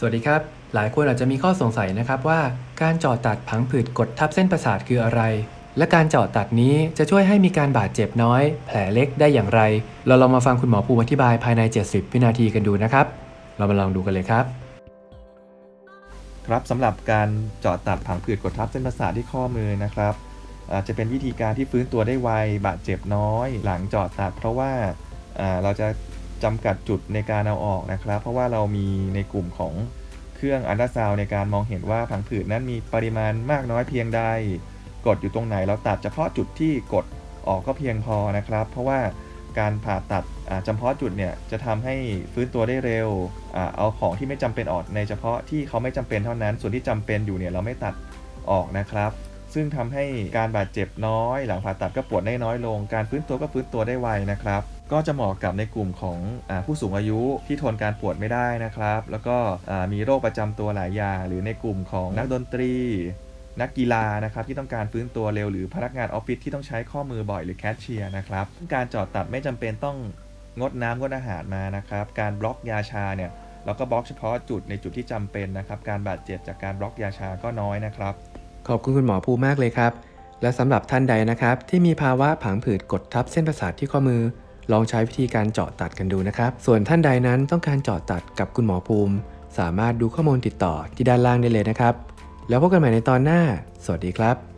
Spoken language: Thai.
สวัสดีครับ หลายคนอาจจะมีข้อสงสัยนะครับว่าการเจาะตัดผังผืดกดทับเส้นประสาทคืออะไร และการเจาะตัดนี้จะช่วยให้มีการบาดเจ็บน้อย แผลเล็กได้อย่างไร เราลองมาฟังคุณหมอภูมิอธิบายภายใน 70 วินาทีกันดูนะครับ เรามาลองดูกันเลยครับ ครับสำหรับการเจาะตัดผังผืดกดทับเส้นประสาทที่ข้อมือนะครับอาจจะเป็นวิธีการที่ฟื้นตัวได้ไวบาดเจ็บน้อย หลังเจาะตัด เพราะว่าอ่าเราจะ จำกัดจุดในการเอาออกนะครับ เพราะว่าเรามีในกลุ่มของเครื่องอันตราซาวในการมองเห็นว่าผังผืดนั้นมีปริมาณมากน้อยเพียงใด กดอยู่ตรงไหนเราตัดเฉพาะจุดที่กดออกก็เพียงพอนะครับ เพราะว่าการผ่าตัดเฉพาะจุดเนี่ยจะทำให้ฟื้นตัวได้เร็วอเอาของที่ไม่จำเป็นออกในเฉพาะที่เขาไม่จำเป็นเท่านั้น ส่วนที่จำเป็นอยู่เนี่ยเราไม่ตัดออกนะครับ ซึ่งทำให้การบาดเจ็บน้อย หลังผ่าตัดก็ปวดได้น้อยลง การฟื้นตัวก็ฟื้นตัวได้ไวนะครับ ก็จะเหมาะกับในกลุ่มของอผู้สูงอายุที่ทนการปวดไม่ได้นะครับ แล้วก็มีโรคประจำตัวหลายอย่าง หรือในกลุ่มของนักดนตรี นักกีฬานะครับที่ต้องการฟื้นตัวเร็วหรือพนักงานออฟฟิศที่ต้องใช้ข้อมือบ่อยหรือแคชเชียร์นะครับ การเจอดตัดไม่จำเป็นต้องงดน้ำงดอาหารมานะครับ การบล็อกยาชาเนี่ยเราก็บล็อกเฉพาะจุดในจุดที่จำเป็นนะครับ การบาดเจ็บจากการบล็อกยาชาก็น้อยนะครับ ขอบคุณคุณหมอภูมากเลยครับ และสำหรับท่านใดนะครับ ที่มีภาวะผังผืดกดทับเส้นประสาทที่ข้อมือ ลองใช้วิธีการเจาะตัดกันดูนะครับ ส่วนท่านใดนั้นต้องการเจาะตัดกับคุณหมอภูมิ สามารถดูข้อมูลติดต่อที่ด้านล่างได้เลยนะครับ แล้วพบกันใหม่ในตอนหน้า สวัสดีครับ